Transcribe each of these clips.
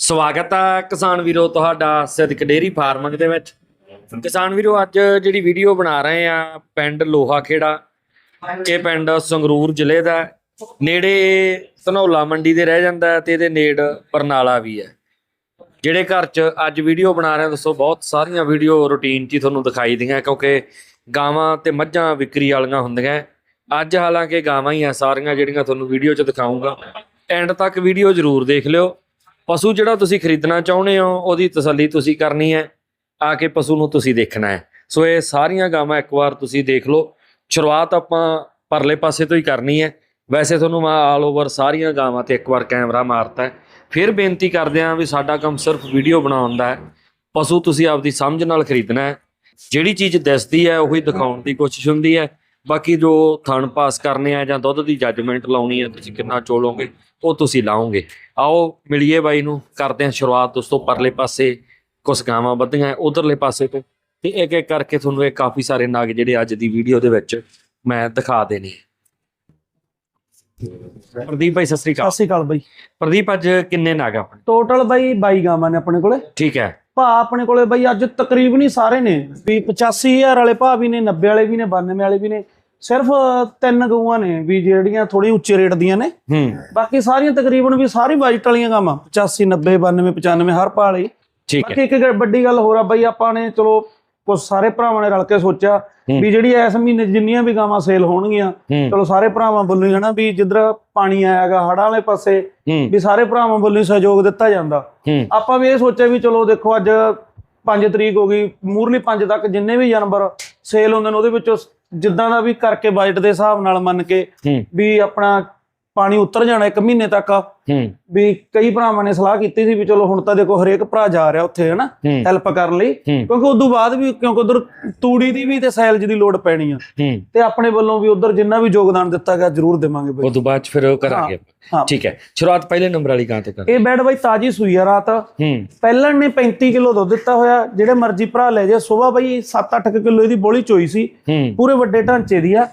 ਸਵਾਗਤ ਹੈ ਕਿਸਾਨ ਵੀਰੋ ਤੁਹਾਡਾ ਸਿੱਧਕ ਡੇਰੀ ਫਾਰਮਿੰਗ ਦੇ ਵਿੱਚ। ਕਿਸਾਨ ਵੀਰੋ, ਅੱਜ ਜਿਹੜੀ ਵੀਡੀਓ ਬਣਾ ਰਹੇ ਆ, ਪਿੰਡ ਲੋਹਾ ਖੇੜਾ ਇਹ ਪਿੰਡ ਸੰਗਰੂਰ ਜ਼ਿਲ੍ਹੇ ਦਾ ਨੇੜੇ ਧਨੌਲਾ ਮੰਡੀ ਦੇ ਰਹਿ ਜਾਂਦਾ ਹੈ ਤੇ ਇਹਦੇ ਨੇੜ ਬਰਨਾਲਾ ਵੀ ਹੈ। ਜਿਹੜੇ ਘਰ 'ਚ ਅੱਜ ਵੀਡੀਓ ਬਣਾ ਰਹੇ ਦੱਸੋ, ਬਹੁਤ ਸਾਰੀਆਂ ਵੀਡੀਓ ਰੂਟੀਨ 'ਚ ਹੀ ਤੁਹਾਨੂੰ ਦਿਖਾਈ ਦੀਆਂ, ਕਿਉਂਕਿ ਗਾਵਾਂ ਤੇ ਮੱਝਾਂ ਵਿਕਰੀ ਵਾਲੀਆਂ ਹੁੰਦੀਆਂ ਅੱਜ ਹਾਲਾਂਕਿ ਗਾਵਾਂ ਹੀ ਆ, ਸਾਰੀਆਂ ਜਿਹੜੀਆਂ ਤੁਹਾਨੂੰ ਵੀਡੀਓ 'ਚ ਦਿਖਾਉਂਗਾ ਐਂਡ ਤੱਕ ਵੀਡੀਓ ਜ਼ਰੂਰ ਦੇਖ ਲਿਓ। ਪਸ਼ੂ ਜਿਹੜਾ ਤੁਸੀਂ ਖਰੀਦਣਾ ਚਾਹੁੰਦੇ ਹੋ, ਉਹਦੀ ਤਸੱਲੀ ਤੁਸੀਂ ਕਰਨੀ ਹੈ, ਆ ਕੇ ਪਸ਼ੂ ਨੂੰ ਤੁਸੀਂ ਦੇਖਣਾ ਹੈ। ਸੋ ਇਹ ਸਾਰੀਆਂ ਗਾਵਾਂ ਇੱਕ ਵਾਰ ਤੁਸੀਂ ਦੇਖ ਲਓ। ਸ਼ੁਰੂਆਤ ਆਪਾਂ ਪਰਲੇ ਪਾਸੇ ਤੋਂ ਹੀ ਕਰਨੀ ਹੈ। ਵੈਸੇ ਤੁਹਾਨੂੰ ਮੈਂ ਆਲ ਓਵਰ ਸਾਰੀਆਂ ਗਾਵਾਂ ਤੇ ਇੱਕ ਵਾਰ ਕੈਮਰਾ ਮਾਰਤਾ ਹੈ। ਫਿਰ ਬੇਨਤੀ ਕਰਦੇ ਹਾਂ ਵੀ ਸਾਡਾ ਕੰਮ ਸਿਰਫ ਵੀਡੀਓ ਬਣਾਉਣ ਦਾ ਹੈ। ਪਸ਼ੂ ਤੁਸੀਂ ਆਪਦੀ ਸਮਝ ਨਾਲ ਖਰੀਦਣਾ ਹੈ। ਜਿਹੜੀ ਚੀਜ਼ ਦਿਸਦੀ ਹੈ, ਉਹੀ ਦਿਖਾਉਣ ਦੀ ਕੋਸ਼ਿਸ਼ ਹੁੰਦੀ ਹੈ। ਬਾਕੀ ਜੋ ਥਣ ਪਾਸ ਕਰਨੇ ਆ ਜਾਂ ਦੁੱਧ ਦੀ ਜੱਜਮੈਂਟ ਲਾਉਣੀ ਹੈ, ਤੁਸੀਂ ਕਿੰਨਾ ਚੋਲੋਗੇ ਉਹ ਤੁਸੀਂ ਲਾਓਗੇ। ਆਓ ਮਿਲੀਏ ਬਾਈ ਨੂੰ ਕਰਦੇ ਹਾਂ ਸ਼ੁਰੂਆਤ ਦੋਸਤੋ ਪਰਲੇ ਪਾਸੇ ਕੁਝ ਗਾਵਾਂ ਵੱਧੀਆਂ ਉਧਰਲੇ ਪਾਸੇ ਤੋਂ। ਤੇ ਇੱਕ ਇੱਕ ਕਰਕੇ ਤੁਹਾਨੂੰ ਇਹ ਕਾਫੀ ਸਾਰੇ ਨਾਗ ਜਿਹੜੇ ਅੱਜ ਦੀ ਵੀਡੀਓ ਦੇ ਵਿੱਚ ਮੈਂ ਦਿਖਾ ਦੇਣੇ ਪ੍ਰਦੀਪ ਭਾਈ ਸਤਿ ਸ੍ਰੀ ਸਤਿ ਅਕਾਲ ਸ਼੍ਰੀ ਅਕਾਲ ਬਾਈ। ਪ੍ਰਦੀਪ ਅੱਜ ਕਿੰਨੇ ਨਾਗ ਆ ਆਪਣੇ? ਟੋਟਲ ਬਾਈ 22 ਗਾਵਾਂ ਨੇ ਆਪਣੇ ਕੋਲੇ। ਠੀਕ ਹੈ। ਭਾ ਆਪਣੇ ਕੋਲੇ ਬਾਈ ਅੱਜ ਤਕਰੀਬਨ ਹੀ ਸਾਰੇ ਨੇ। ਵੀ 85000 ਵਾਲੇ ਭਾ ਵੀ ਨੇ 90 ਵਾਲੇ ਵੀ ਨੇ 92 ਵਾਲੇ ਵੀ ਨੇ। ਸਿਰਫ ਤਿੰਨ ਗਊਆਂ ਨੇ ਵੀ ਜਿਹੜੀਆਂ ਥੋੜੀ ਉੱਚੇ ਰੇਟ ਦੀਆਂ ਨੇ। ਹੂੰ। ਬਾਕੀ ਸਾਰੀਆਂ ਤਕਰੀਬਨ ਵੀ ਸਾਰੀ ਵਾਈਟ ਵਾਲੀਆਂ ਗਾਵਾਂ 85 90 92 95 ਹਰ ਵਾਲੀ। ਠੀਕ ਹੈ। ਬਾਕੀ ਇੱਕ ਵੱਡੀ ਗੱਲ ਹੋਰ ਆ ਬਾਈ ਆਪਾਂ ਨੇ ਚਲੋ ਕੁਝ ਸਾਰੇ ਭਰਾਵਾਂ ਨੇ ਰਲ ਕੇ ਸੋਚਿਆ। ਵੀ ਜਿਹੜੀ ਇਸ ਮਹੀਨੇ 'ਚ ਜਿੰਨੀਆਂ ਵੀ ਗਾਵਾਂ ਸੇਲ ਹੋਣਗੀਆਂ ਹੂੰ। ਚਲੋ ਸਾਰੇ ਭਰਾਵਾਂ ਵੱਲੋਂ ਹੀ ਹਨਾ ਵੀ ਜਿੱਧਰ ਪਾਣੀ ਆਇਆਗਾ ਹੜਾਂ ਵਾਲੇ ਪਾਸੇ ਹੂੰ। ਵੀ ਸਾਰੇ ਭਰਾਵਾਂ ਵੱਲੋਂ ਹੀ ਸਹਿਯੋਗ ਦਿੱਤਾ ਜਾਂਦਾ। ਹੂੰ। ਆਪਾਂ ਵੀ ਇਹ ਸੋਚਿਆ ਵੀ ਚਲੋ ਦੇਖੋ ਅੱਜ 5 ਤਰੀਕ ਹੋ ਗਈ ਮੂਰਲੀ 5 ਤੱਕ ਜਿੰਨੇ ਵੀ ਜਾਨਵਰ ਸੇਲ ਹੁੰਦੇ ਨੇ ਉਹਦੇ ਵਿੱਚੋਂ ਜਿੱਦਾਂ ਦਾ ਵੀ ਕਰਕੇ ਬਜਟ ਦੇ ਹਿਸਾਬ ਨਾਲ ਮੰਨ ਕੇ ਵੀ ਆਪਣਾ ਪਾਣੀ ਉਤਰ ਜਾਣਾ ਇੱਕ ਮਹੀਨੇ ਤੱਕ। ਹੂੰ। ਵੀ ਕਈ ਭਰਾਵਾਂ ਨੇ ਸਲਾਹ ਕੀਤੀ ਸੀ ਵੀ ਚਲੋ ਹੁਣ ਤਾਂ ਦੇਖੋ ਹਰੇਕ ਭਰਾ ਜਾ ਰਿਹਾ ਉੱਥੇ ਹਨਾ? ਹੈਲਪ ਕਰਨ ਲਈ। ਕਿਉਂਕਿ ਉਦੋਂ ਬਾਅਦ ਵੀ ਕਿਉਂਕਿ ਉਧਰ ਤੂੜੀ ਦੀ ਵੀ ਤੇ ਸੈਲਜ ਦੀ ਲੋੜ ਪੈਣੀ ਆ। ਤੇ ਆਪਣੇ ਵੱਲੋਂ ਵੀ ਉਧਰ ਜਿੰਨਾ ਵੀ ਯੋਗਦਾਨ ਦਿੱਤਾ ਗਿਆ ਜ਼ਰੂਰ ਦੇਵਾਂਗੇ ਬਾਈ। ਤੋਂ ਬਾਅਦ ਫਿਰ ਕਰਾਂਗੇ ਠੀਕ ਹੈ। ਸ਼ੁਰੂਆਤ ਪਹਿਲੇ ਨੰਬਰ ਵਾਲੀ ਗਾਂ ਤੋਂ ਕਰ ਇਹ ਬੈਡ ਬਾਈ ਤਾਜੀ ਸੂਈ ਆ ਰਾਤ। ਹੂੰ। ਪਹਿਲਣ ਨੇ 35 ਕਿਲੋ ਦੁੱਧ ਦਿੱਤਾ ਹੋਇਆ। ਜਿਹੜੇ ਮਰਜ਼ੀ ਭਰਾ ਲੈ ਜਾ ਸਵੇਰ ਬਈ 7-8 ਕਿਲੋ ਇਹਦੀ ਬੋਲੀ ਚੋਈ ਸੀ। ਪੂਰੇ ਵੱਡੇ ਢਾਂਚੇ ਦੀ ਆ।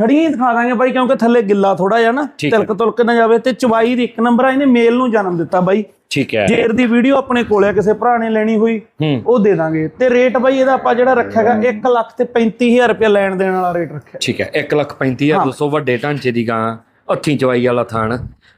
ਖੜੀਆਂ ਹੀ ਦਿਖਾ ਦਾਂਗੇ ਬਾਈ ਕਿਉਂਕਿ ਥੱਲੇ ਗਿੱਲਾ ਥੋੜਾ ਜਿਹਾ ਨਾ ਠੀਕ ਹੈ। ਤਿਲਕ ਤੁਲਕ ਨਾ ਜਾਵੇ। ਤੇ ਚਵਾਈ ਦੀ ਇੱਕ ਨੰਬਰ ਆ ਇਹਨੇ ਮੇਲ ਨੂੰ ਜਨਮ ਦਿੱਤਾ ਬਾਈ। ਠੀਕ ਹੈ। ਜੇਰ ਦੀ ਵੀਡੀਓ ਆਪਣੇ ਕੋਲ ਆ ਕਿਸੇ ਭਰਾ ਨੇ ਲੈਣੀ ਹੋਈ ਹੂੰ। ਉਹ ਦੇ ਦਾਂਗੇ। ਤੇ ਰੇਟ ਬਾਈ ਇਹਦਾ ਆਪਾਂ ਜਿਹੜਾ ਰੱਖਿਆਗਾ 1 ਲੱਖ ਤੇ 35000 ਰੁਪਏ ਲੈਣ ਦੇਣ ਵਾਲਾ ਰੇਟ ਰੱਖਿਆ। ਠੀਕ ਹੈ 1 ਲੱਖ 35000 200 ਵੱਡੇ ਢਾਂਚੇ ਦੀ ਗਾਂ ਅੱਥੀ ਚਵਾਈ ਵਾਲਾ ਥਾਣ।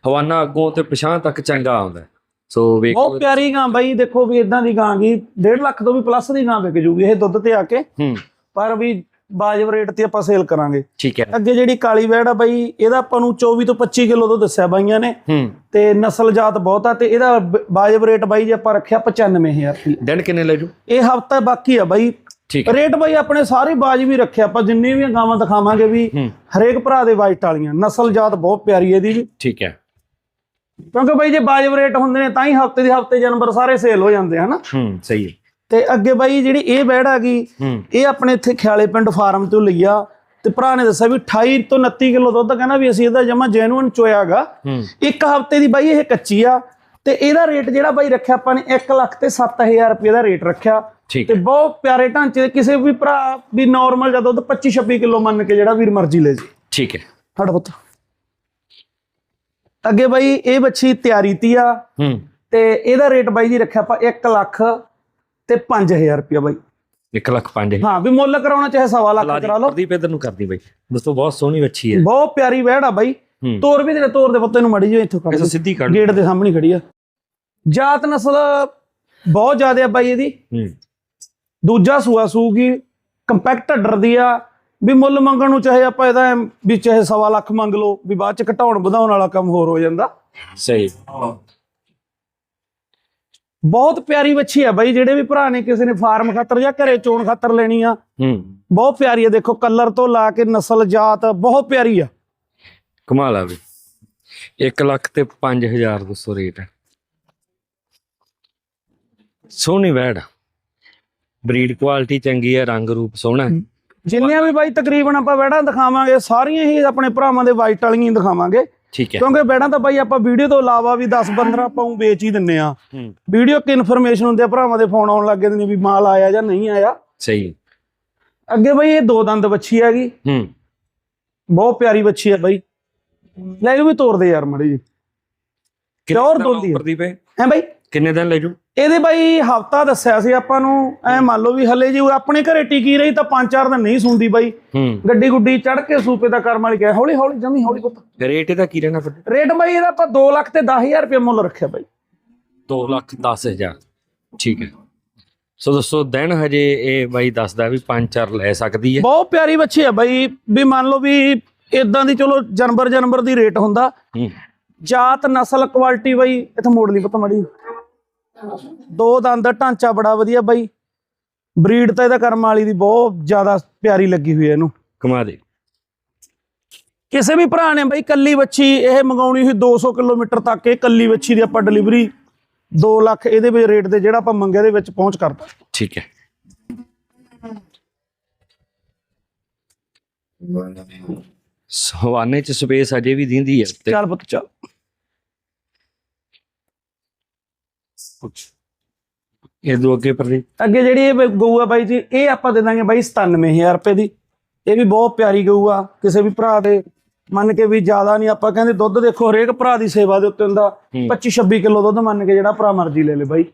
ਹਵਾਨਾ ਅੱਗੋਂ ਤੇ ਪਛਾਂ ਤੱਕ ਚੰਗਾ ਆਉਂਦਾ। ਹੈ। ਸੋ ਵੇਖੋ ਬਹੁਤ ਪਿਆਰੀ ਗਾਂ ਬਾਈ ਦੇਖੋ ਵੀ ਇਦਾਂ ਦੀ ਗਾਂ ਗਈ 1.5 ਲੱਖ ਤੋਂ ਵੀ ਪਲੱਸ ਦੀ ਗਾਂ ਵਿਕ ਜੂਗੀ ਇਹ ਦੁੱਧ ਤੇ ਆ ਕੇ। ਹੂੰ। ਪਰ ਵੀ ਬਾਜਬ ਰੇਟ ਤੇ ਆਪਾਂ ਸੇਲ ਕਰਾਂਗੇ। ਠੀਕ ਹੈ। ਅੱਗੇ ਜਿਹੜੀ ਕਾਲੀ ਵੈੜ ਆ ਬਾਈ ਇਹਦਾ ਆਪਾਂ ਨੂੰ 24 ਤੋਂ 25 ਕਿਲੋ ਤੋਂ ਦੱਸਿਆ ਬਾਈਆਂ ਨੇ। ਹੂੰ। ਤੇ ਨਸਲ ਜਾਤ ਬਹੁਤ ਆ ਤੇ ਇਹਦਾ ਵਾਜਬ ਰੇਟ ਬਾਈ ਜੇ ਆਪਾਂ ਰੱਖਿਆ 95000 ਰੁਪਏ ਦਿਨ ਕਿੰਨੇ ਲੈ ਜੂ? ਇਹ ਹਫਤਾ ਬਾਕੀ ਆ ਬਾਈ। ਠੀਕ ਹੈ। ਰੇਟ ਬਾਈ ਆਪਣੇ ਸਾਰੇ ਬਾਜਬ ਹੀ ਰੱਖਿਆ ਆਪਾਂ ਜਿੰਨੀ ਵੀ ਗਾਵਾਂ ਦਿਖਾਵਾਂਗੇ ਵੀ ਹਰੇਕ ਭਰਾ ਦੇ ਵਾਈਟ ਵਾਲੀਆਂ। ਨਸਲ ਜਾਤ ਬਹੁਤ ਪਿਆਰੀ ਇਹਦੀ ਵੀ। ਠੀਕ ਹੈ। ਕਿਉਂਕਿ ਬਾਈ ਜੇ ਵਾਜਬ ਰੇਟ ਹੁੰਦੇ ਨੇ ਤਾਂ ਹੀ ਹਫ਼ਤੇ ਦੇ ਹਫ਼ਤੇ ਜਾਨਵਰ ਸਾਰੇ ਸੇਲ ਹੋ ਜਾਂਦੇ ਹਨਾ? ਹੂੰ ਸਹੀ ਹੈ। ਤੇ ਅੱਗੇ ਬਾਈ ਜਿਹੜੀ ਇਹ ਵੈੜ ਆ ਗਈ ਇਹ ਆਪਣੇ ਇੱਥੇ ਖਿਆਲੇ ਪਿੰਡ ਫਾਰਮ ਤੋਂ ਲਈਆ ਤੇ ਭਰਾ ਨੇ ਦੱਸਿਆ ਵੀ 28 ਤੋਂ 29 ਕਿਲੋ ਦੁੱਧ ਕਹਿੰਦਾ ਵੀ ਅਸੀਂ ਇਹਦਾ ਜਮਾ ਜੈਨੂਇਨ ਚੋਇਆਗਾ। ਇੱਕ ਹਫ਼ਤੇ ਦੀ ਬਾਈ ਇਹ ਕੱਚੀ ਆ। ਤੇ ਇਹਦਾ ਰੇਟ ਜਿਹੜਾ ਬਾਈ ਰੱਖਿਆ ਆਪਾਂ ਨੇ 1 ਲੱਖ ਤੇ 7000 ਰੁਪਏ ਦਾ ਰੇਟ ਰੱਖਿਆ। ਤੇ ਬਹੁਤ ਪਿਆਰੇ ਢਾਂਚੇ ਦੇ ਕਿਸੇ ਵੀ ਭਰਾ ਵੀ ਨਾਰਮਲ ਜਾਂ ਦੁੱਧ 25 26 ਕਿਲੋ ਮੰਨ ਕੇ ਜਿਹੜਾ ਵੀਰ ਮਰਜ਼ੀ ਲੈ ਜੀ। ਠੀਕ ਹੈ। ਹਟ ਪੁੱਤ। ਅੱਗੇ ਬਾਈ ਇਹ ਬੱਚੀ ਤਿਆਰੀ ਤੀ ਆ। ਹੂੰ। ਤੇ ਇਹਦਾ ਰੇਟ ਬਾਈ ਜੀ ਰੱਖਿਆ ਆਪਾਂ 1 ਲੱਖ। ਤੇ 5000 ਰੁਪਏ ਬਾਈ। 1 ਲੱਖ 5000 ਹਾਂ ਵੀ ਮੁੱਲ ਕਰਾਉਣਾ ਚਾਹੇ ਸਵਾ ਲੱਖ ਕਰਾ ਲਓ। ਪ੍ਰਦੀਪ ਇਧਰ ਨੂੰ ਕਰਦੀ ਬਾਈ। ਦੋਸਤੋ ਬਹੁਤ ਸੋਹਣੀ ਵੱਛੀ ਹੈ। ਬਹੁਤ ਪਿਆਰੀ ਵਹਿੜ ਆ ਬਾਈ। ਤੋਰ ਵੀ ਤੇਰੇ ਤੋਰ ਦੇ ਪੁੱਤੇ ਨੂੰ ਮੜੀ ਜੋ ਇੱਥੋਂ ਕੱਢ ਦੇ। ਸਿੱਧੀ ਕੱਢ ਗੇਟ ਦੇ। ਸਾਹਮਣੇ ਖੜੀ ਆ। ਜਾਤ ਨਸਲ ਬਹੁਤ ਜ਼ਿਆਦਾ ਆ ਬਾਈ ਇਹਦੀ। ਹੂੰ। ਦੂਜਾ ਸੂਆ ਸੂਗੀ ਕੰਪੈਕਟ ਡਰਦੀ ਆ। ਵੀ ਮੁੱਲ ਮੰਗਣ ਨੂੰ ਚਾਹੇ ਆਪਾਂ ਇਹਦਾ ਵੀ ਚਾਹੇ ਸਵਾ ਲੱਖ ਮੰਗ ਲਓ ਵੀ ਬਾਅਦ ਚ ਘਟਾਉਣ ਵਧਾਉਣ ਵਾਲਾ ਕੰਮ ਹੋਰ ਹੋ ਜਾਂਦਾ। ਸਹੀ। ਬਹੁਤ ਪਿਆਰੀ ਵੱਛੀ ਆ ਬਾਈ ਜਿਹੜੇ ਵੀ ਭਰਾ ਨੇ ਕਿਸੇ ਨੇ ਫਾਰਮ ਖਾਤਰ ਜਾਂ ਘਰੇ ਚੋਣ ਖਾਤਰ ਲੈਣੀ ਆ। ਹੂੰ। ਬਹੁਤ ਪਿਆਰੀ ਆ ਦੇਖੋ ਕਲਰ ਤੋਂ ਲਾ ਕੇ ਨਸਲ ਜਾਤ ਬਹੁਤ ਪਿਆਰੀ ਆ। ਕਮਾਲ ਆ ਵੀ। 1 ਲੱਖ ਤੇ 5000 ਦੋਸਤੋ ਰੇਟ ਹੈ ਸੋਹਣੀ ਵੈੜ ਬਰੀਡ ਕੁਆਲਿਟੀ ਚੰਗੀ ਹੈ ਰੰਗ ਰੂਪ ਸੋਹਣਾ। ਜਿੰਨੀਆਂ ਵੀ ਬਾਈ ਤਕਰੀਬਨ ਆਪਾਂ ਵੈੜਾਂ ਦਿਖਾਵਾਂਗੇ ਸਾਰੀਆਂ ਹੀ ਆਪਣੇ ਭਰਾਵਾਂ ਦੇ ਵਾਈਟ ਵਾਲੀਆਂ ਦਿਖਾਵਾਂਗੇ। ਠੀਕ ਹੈ। ਕਿਉਂਕਿ ਵੈੜਾਂ ਤਾਂ ਬਾਈ ਆਪਾਂ ਵੀਡੀਓ ਤੋਂ ਇਲਾਵਾ ਵੀ 10 15 ਪਾਉ ਵੇਚ ਹੀ ਦਿੰਨੇ ਆ। ਵੀਡੀਓ ਕਿ ਇਨਫੋਰਮੇਸ਼ਨ ਹੁੰਦੀ ਆ ਭਰਾਵਾਂ ਦੇ ਫੋਨ ਆਉਣ ਲੱਗ ਜਾਂਦੇ ਨੇ ਵੀ ਮਾਲ ਆਇਆ ਜਾਂ ਨਹੀਂ ਆਇਆ। ਸਹੀ। ਅੱਗੇ ਬਾਈ ਇਹ ਦੋ ਦੰਦ ਵੱਛੀ ਹੈਗੀ। ਹੂੰ। ਬਹੁਤ ਪਿਆਰੀ ਵੱਛੀ ਹੈ ਬਾਈ। ਲੈ ਕੇ ਵੀ ਤੋਰਦੇ ਯਾਰ ਮੜੀ ਜੀ ਦਾ ਹੀ ਹੈ। ਪ੍ਰਦੀਪ ਹੈ ਹੈ ਬਾਈ? ਕਿੰਨੇ ਦਿਨ ਲੈ ਜੂ? ਇਹਦੇ ਬਾਈ ਹਫਤਾ ਦੱਸਿਆ ਸੀ ਆਪਾਂ ਨੂੰ ਐ ਮੰਨ ਲਓ ਵੀ ਹਲੇ ਜੀ ਆਪਣੇ ਘਰੇ ਟਿਕੀ ਰਹੀ ਤਾਂ ਪੰਜ ਚਾਰ ਦਿਨ ਨਹੀਂ ਸੁਣਦੀ ਬਾਈ। ਗੱਡੀ ਗੁੱਡੀ ਚੜ ਕੇ ਸੂਪੇ ਦਾ ਕਰਮ ਵਾਲੀ ਗਿਆ ਹੌਲੀ ਹੌਲੀ ਜਮੀ ਹੌਲੀ ਪੁੱਤ। ਰੇਟ ਇਹਦਾ ਕੀ ਰਹਿਣਾ ਫਿਰ? ਰੇਟ ਬਾਈ ਇਹਦਾ ਆਪਾਂ 2 ਲੱਖ ਤੇ 10000 ਰੁਪਏ ਮੁੱਲ ਰੱਖਿਆ ਬਾਈ। 2 ਲੱਖ 10000 ਠੀਕ ਹੈ। ਸੋ ਦੋਸਤੋ ਦਿਨ ਹਜੇ ਇਹ ਬਾਈ ਦੱਸਦਾ ਵੀ ਪੰਜ ਚਾਰ ਲੈ ਸਕਦੀ ਹੈ। ਬਹੁਤ ਪਿਆਰੀ ਬੱਚੀ ਹੈ ਬਾਈ ਵੀ ਮੰਨ ਲਓ ਵੀ ਇਦਾਂ ਦੀ ਚਲੋ ਜਨਵਰ ਜਨਵਰ ਦੀ ਰੇਟ ਹੁੰਦਾ। ਜਾਤ ਨਸਲ ਕੁਆਲਿਟੀ ਬਾਈ ਇੱਥੇ ਮੋੜ ਲਈ ਪਤਾ ਮੜੀ। ਦੋ ਦੰਦ ਦਾ ਢਾਂਚਾ ਬੜਾ ਵਧੀਆ ਬਾਈ। ਬਰੀਡ ਤਾਂ ਇਹਦਾ ਕਰਮ ਵਾਲੀ ਦੀ ਬਹੁਤ ਜ਼ਿਆਦਾ ਪਿਆਰੀ ਲੱਗੀ ਹੋਈ ਹੈ ਇਹਨੂੰ। ਕਮਾ ਦੇ। ਕਿਸੇ ਵੀ ਭਰਾ ਨੇ ਬਾਈ ਕੱਲੀ ਵੱਛੀ ਇਹ ਮੰਗਾਉਣੀ ਹੋਈ 200 ਕਿਲੋਮੀਟਰ ਤੱਕ ਇਹ ਕੱਲੀ ਵੱਛੀ ਦੀ ਆਪਾਂ ਡਿਲੀਵਰੀ 2 ਲੱਖ ਇਹਦੇ ਵਿੱਚ ਰੇਟ ਦੇ ਜਿਹੜਾ ਆਪਾਂ ਮੰਗਿਆ ਦੇ ਵਿੱਚ ਪਹੁੰਚ ਕਰਦਾ ਠੀਕ ਹੈ। ਸਵਾਨੇ ਚ ਸਪੇਸ ਅਜੇ ਵੀ ਦਿੰਦੀ ਹੈ ਚੱਲ ਪੁੱਤ ਚੱਲ। ਇਹ ਦੋ ਅੱਗੇ ਪਰ ਅੱਗੇ ਜਿਹੜੀ ਇਹ ਗਊ ਆ ਬਾਈ ਜੀ ਇਹ ਆਪਾਂ ਦੇ ਦਾਂਗੇ ਬਾਈ 97000 ਰੁਪਏ ਦੀ। ਇਹ ਵੀ ਬਹੁਤ ਪਿਆਰੀ ਗਊ ਆ ਕਿਸੇ ਵੀ ਭਰਾ ਦੇ। ਮੰਨ ਕੇ ਵੀ ਜ਼ਿਆਦਾ ਨਹੀਂ ਆਪਾਂ ਕਹਿੰਦੇ ਦੁੱਧ ਦੇਖੋ ਹਰੇਕ ਭਰਾ ਦੀ ਸੇਵਾ ਦੇ ਉੱਤੇ ਹੁੰਦਾ। 25 26 ਕਿਲੋ ਦੁੱਧ ਮੰਨ ਕੇ ਜਿਹੜਾ ਭਰਾ ਮਰਜ਼ੀ ਲੈ ਲੇ ਬਾਈ।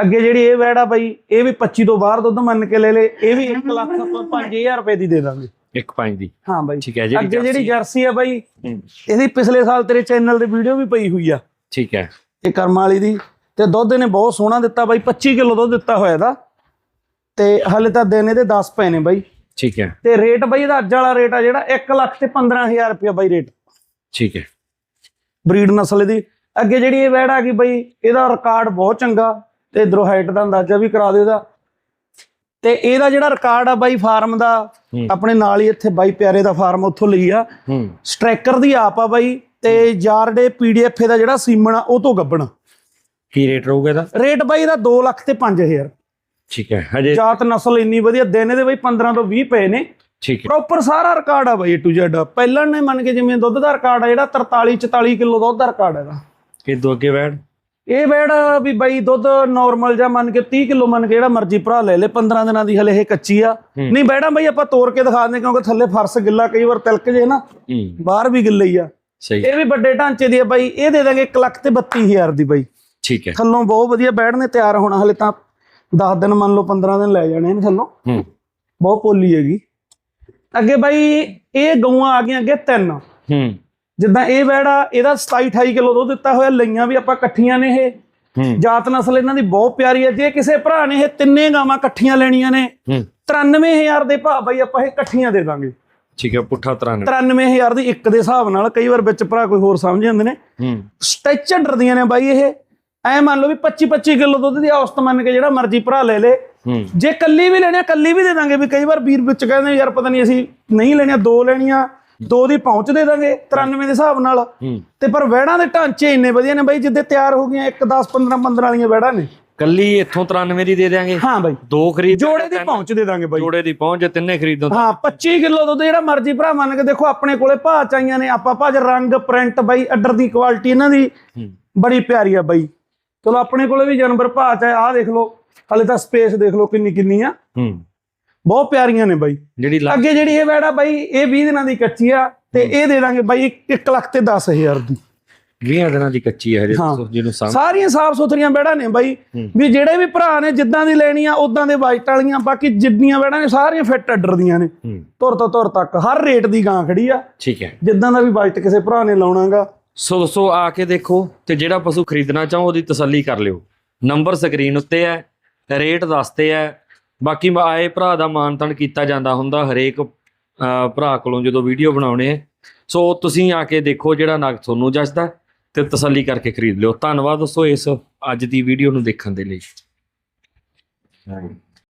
ਅੱਗੇ ਜਿਹੜੀ ਇਹ ਵੈੜ ਆ ਬਾਈ ਇਹ ਵੀ 25 ਤੋਂ ਬਾਹਰ ਦੁੱਧ ਮੰਨ ਕੇ ਲੈ ਲੇ। ਇਹ ਵੀ 1 ਲੱਖ 5000 ਰੁਪਏ ਦੀ ਦੇ ਦਾਂਗੇ। ਇੱਕ ਪੰਜ ਦੀ। ਹਾਂ ਬਾਈ। ਠੀਕ ਹੈ ਜਿਹੜੀ ਅੱਗੇ ਜਿਹੜੀ ਜਰਸੀ- ਆ ਬਾਈ ਇਹਦੀ ਪਿਛਲੇ ਸਾਲ ਤੇਰੇ ਚੈਨਲ ਤੇ ਵੀਡੀਓ ਵੀ ਪਈ ਹੋਈ ਆ। ਠੀਕ ਹੈ। ਇਹ ਕਰਮ ਵਾਲੀ ਦੀ। ਤੇ ਦੁੱਧ ਇਹਨੇ ਬਹੁਤ ਸੋਹਣਾ ਦਿੱਤਾ ਬਾਈ 25 ਕਿਲੋ ਦੁੱਧ ਦਿੱਤਾ ਹੋਇਆ ਇਹਦਾ। ਤੇ ਹਲੇ ਤਾਂ ਦਿਨ ਇਹਦੇ 10 ਪਏ ਨੇ ਬਾਈ। ਠੀਕ ਹੈ। ਤੇ ਰੇਟ ਬਾਈ ਇਹਦਾ ਅੱਜ ਵਾਲਾ ਰੇਟ ਆ ਜਿਹੜਾ 1 ਲੱਖ ਤੇ 15000 ਰੁਪਇਆ ਬਾਈ ਰੇਟ। ਠੀਕ ਹੈ। ਬਰੀਡ ਨਸਲ ਦੀ ਅੱਗੇ ਜਿਹੜੀ ਇਹ ਵੈੜ ਆ ਗਈ ਬਾਈ ਇਹਦਾ ਰਿਕਾਰਡ ਬਹੁਤ ਚੰਗਾ। ਤੇ ਇਧਰੋਂ ਹਾਈਟ ਦਾ ਅੰਦਾਜ਼ਾ ਵੀ ਕਰਾ ਦਿਓ ਇਹਦਾ। ਤੇ ਇਹਦਾ ਜਿਹੜਾ ਰਿਕਾਰਡ ਆ ਬਾਈ ਫਾਰਮ ਦਾ। ਆਪਣੇ ਨਾਲ ਹੀ ਇੱਥੇ ਬਾਈ ਪਿਆਰੇ ਦਾ ਫਾਰਮ ਉੱਥੋਂ ਲਈ ਆ। ਸਟ੍ਰੈਕਰ ਦੀ ਆਪ ਆ ਬਾਈ ਤੇ ਯਾਰਡੇ ਪੀਡੀਐਫ ਦਾ ਜਿਹੜਾ ਸੀਮਨ ਆ ਉਹ ਤੋਂ ਗੱਬਣ। ਕੀ ਰੇਟ ਰਹੂਗਾ ਇਹਦਾ? ਰੇਟ ਬਾਈ ਦਾ 2 ਲੱਖ ਤੇ 5000 ਠੀਕ ਹੈ ਹਜੇ ਜਾਤ ਨਸਲ ਇੰਨੀ ਵਧੀਆ ਦਿਨ ਇਹਦੇ ਬਾਈ 15 ਤੋਂ 20 ਪਏ ਨੇ। ਠੀਕ ਹੈ। ਪ੍ਰੋਪਰ ਸਾਰਾ ਰਿਕਾਰਡ ਆ ਬਾਈ to Z ਪਹਿਲਾਂ ਨੇ ਮੰਨ ਕੇ ਜਿਵੇਂ ਦੁੱਧ ਦਾ ਰਿਕਾਰਡ ਆ ਜਿਹੜਾ 43 44 ਕਿਲੋ ਦੁੱਧ ਦਾ ਰਿਕਾਰਡ ਹੈਗਾ ਇਹ ਦੋ ਅੱਗੇ ਬੈਠ? ਇਹ ਵੇੜ ਵੀ ਬਾਈ ਦੁੱਧ ਨਾਰਮਲ ਜਾਂ ਮੰਨ ਕੇ 30 ਕਿਲੋ ਮੰਨ ਕੇ ਜਿਹੜਾ ਮਰਜ਼ੀ ਭਰਾ ਲੈ ਲੇ 15 ਦਿਨਾਂ ਦੀ ਹਲੇ ਇਹ ਕੱਚੀ ਆ। ਨਹੀਂ ਬੈੜਾ ਬਾਈ ਆਪਾਂ ਤੋੜ ਕੇ ਦਿਖਾ ਦਿੰਦੇ ਕਿਉਂਕਿ ਥੱਲੇ ਫਰਸ਼ ਗਿੱਲਾ ਕਈ ਵਾਰ ਤਿਲਕ ਜੇ ਨਾ ਬਾਹਰ ਵੀ ਗਿੱਲੇ ਹੀ ਆ। ਸਹੀ। ਇਹ ਵੀ ਵੱਡੇ ਢਾਂਚੇ ਦੀ ਆ ਬਾਈ ਇਹ ਦੇ ਦਾਂਗੇ 1 ਲੱਖ ਤੇ 32000 ਦੀ ਬਾਈ। ਠੀਕ ਹੈ। ਥੱਲੋਂ ਬਹੁਤ ਵਧੀਆ ਬੈੜ ਨੇ ਤਿਆਰ ਹੋਣਾ ਹਲੇ ਤਾਂ। 10 ਦਿਨ ਮੰਨ ਲਓ 15 ਦਿਨ ਲੈ ਜਾਣੇ ਨੇ ਥੱਲੋਂ। ਹੂੰ। ਬਹੁਤ ਪੋਲੀ ਹੈਗੀ। ਅੱਗੇ ਬਾਈ ਇਹ ਗਊਆਂ ਆ ਗਈਆਂ ਅੱਗੇ ਤਿੰਨ। ਹੂੰ। ਜਿੱਦਾਂ ਇਹ ਵੈੜਾ ਇਹਦਾ 27 28 ਕਿਲੋ ਦੁੱਧ ਦਿੱਤਾ ਹੋਇਆ ਲਈਆਂ ਵੀ ਆਪਾਂ ਇਕੱਠੀਆਂ ਨੇ ਇਹ। ਹੂੰ। ਜਾਤ ਨਸਲ ਇਹਨਾਂ ਦੀ ਬਹੁਤ ਪਿਆਰੀ ਹੈ। ਜੇ ਕਿਸੇ ਭਰਾ ਨੇ ਇਹ ਤਿੰਨੇ ਗਾਵਾਂ ਇਕੱਠੀਆਂ ਲੈਣੀਆਂ ਨੇ ਹੂੰ। 93000 ਦੇ ਭਾਅ ਬਾਈ ਆਪਾਂ ਇਹ ਇਕੱਠੀਆਂ ਦੇ ਦਾਂਗੇ। ਠੀਕ ਹੈ ਪੁੱਠਾ 93 93000 ਦੀ ਇੱਕ ਦੇ ਹਿਸਾਬ ਨਾਲ ਕਈ ਵਾਰ ਵਿੱਚ ਭਰਾ ਕੋਈ ਹੋਰ ਸਮਝ ਜਾਂਦੇ ਨੇ। ਹੂੰ। ਸਟੈਚਰ ਡਰਦੀਆਂ ਨੇ ਬਾਈ ਇਹ। ਐ ਮੰਨ ਲਓ ਵੀ 25 25 ਕਿਲੋ ਦੁੱਧ ਦੀ ਔਸਤ ਮੰਨ ਕੇ ਜਿਹੜਾ ਮਰਜ਼ੀ ਭਰਾ ਲੈ ਲੇ। ਜੇ ਕੱਲੀ ਵੀ ਲੈਣੀ ਆ ਕੱਲੀ ਵੀ ਦੇ ਦਾਂਗੇ ਵੀ ਕਈ ਵਾਰ ਵੀਰ ਵਿੱਚ ਕਹਿੰਦੇ ਯਾਰ ਪਤਾ ਨਹੀਂ ਅਸੀਂ ਨਹੀਂ ਲੈਣੀਆਂ ਦੋ ਲੈਣੀਆਂ ਦੋ ਦੀ ਪਹੁੰਚ ਦੇ ਦਾਂਗੇ 93 ਦੇ ਹਿਸਾਬ ਨਾਲ। ਤੇ ਪਰ ਵਹਿੜਾਂ ਦੇ ਢਾਂਚੇ ਇੰਨੇ ਵਧੀਆ ਨੇ ਬਾਈ ਜਿੱਦੇ ਤਿਆਰ ਹੋ ਗਈਆਂ 1 10 15 15 ਵਾਲੀਆਂ ਵਹਿੜਾਂ ਨੇ। ਕੱਲੀ ਇੱਥੋਂ 93 ਦੀ ਦੇ ਦਿਆਂਗੇ? ਹਾਂ ਬਾਈ। ਦੋ ਖਰੀਦ ਜੋੜੇ ਦੀ ਪਹੁੰਚ ਦੇ ਦਾਂਗੇ ਬਾਈ। ਜੋੜੇ ਦੀ ਪਹੁੰਚ ਤਿੰਨੇ ਖਰੀਦੋ ਹਾਂ 25 ਕਿਲੋ ਦੁੱਧ ਜਿਹੜਾ ਮਰਜ਼ੀ ਭਰਾ ਮੰਨ ਕੇ ਦੇਖੋ ਆਪਣੇ ਕੋਲੇ ਭਾਅ ਚਾਈਆਂ ਨੇ ਆਪਾਂ ਭਾਜ ਰੰਗ ਪ੍ਰਿੰਟ ਬਾਈ ਅੱਡਰ ਦੀ ਕੁਆਲਿਟੀ ਇਹਨਾਂ ਦੀ ਬੜੀ ਪਿਆਰੀ ਆ ਬਾਈ। ਚਲੋ ਆਪਣੇ ਕੋਲੇ ਵੀ ਜਾਨਵਰ ਭਾਅ ਚ ਆਹ ਦੇਖ ਲਓ। ਹਲੇ ਤਾਂ ਸਪੇਸ ਦੇਖ ਲਓ ਕਿੰਨੀ ਕਿੰਨੀ ਆ। ਹੂੰ। ਬਹੁਤ ਪਿਆਰੀਆਂ ਨੇ ਬਾਈ। ਜਿਹੜੀ ਲਾ- ਅੱਗੇ ਜਿਹੜੀ ਇਹ ਵੈੜਾ ਬਾਈ ਇਹ 20 ਦਿਨਾਂ ਦੀ ਕੱਚੀ ਆ ਤੇ ਇਹ ਦੇ ਦਾਂਗੇ ਬਾਈ 1 ਲੱਖ ਤੇ 10000 ਦੀ। 20 ਦਿਨਾਂ ਦੀ ਕੱਚੀ ਹੈ ਹਜੇ ਹਾਂ। ਦੱਸੋ ਜਿਹਨੂੰ ਸਾਂਭ ਸਾਰੀਆਂ ਸਾਫ਼ ਸੁਥਰੀਆਂ ਵੈੜਾਂ ਨੇ ਬਾਈ। ਹੂੰ। ਵੀ ਜਿਹੜੇ ਵੀ ਭਰਾ ਨੇ ਜਿੱਦਾਂ ਦੀ ਲੈਣੀ ਆ ਉਦਾਂ ਦੇ ਵਾਈਟ ਵਾਲੀਆਂ ਬਾਕੀ ਜਿੰਨੀਆਂ ਵੈੜਾਂ ਨੇ ਸਾਰੀਆਂ ਫਿੱਟ ਅੱਡਰ ਦੀਆਂ ਨੇ। ਹੂੰ। ਧੁਰ ਤੋਂ ਧੁਰ ਤੱਕ ਹਰ ਰੇਟ ਦੀ ਗਾਂ ਖੜੀ ਆ। ਠੀਕ ਹੈ। ਜਿੱਦਾਂ ਦਾ ਵੀ ਵਾਈਟ ਕਿਸੇ ਭਰਾ ਨੇ ਲਾਉਣਾਗਾ ਸੋ ਦੋਸਤੋ, ਆ ਕੇ ਦੇਖੋ ਤੇ ਜਿਹੜਾ ਪਸ਼ੂ ਖਰੀਦਣਾ ਚਾਹੋ ਉਹਦੀ ਤਸੱਲੀ ਕਰ ਲਿਓ। ਨੰਬਰ ਸਕਰੀਨ ਉੱਤੇ ਹੈ ਰੇਟ ਦੱਸਦੇ ਹੈ। ਬਾਕੀ ਮ- ਆਏ ਭਰਾ ਦਾ ਮਾਨਤਨ ਕੀਤਾ ਜਾਂਦਾ ਹੁੰਦਾ ਹਰੇਕ ਭਰਾ ਕੋਲੋਂ ਜਦੋਂ ਵੀਡੀਓ ਬਣਾਉਣੇ। ਹੈ ਸੋ ਤੁਸੀਂ ਆ ਕੇ ਦੇਖੋ ਜਿਹੜਾ ਨਗ ਤੁਹਾਨੂੰ ਜੱਜਦਾ ਤੇ ਤਸੱਲੀ ਕਰਕੇ ਖਰੀਦ ਲਿਓ। ਧੰਨਵਾਦ ਦੋਸਤੋ ਇਸ ਅੱਜ ਦੀ ਵੀਡੀਓ ਨੂੰ ਦੇਖਣ ਦੇ ਲਈ।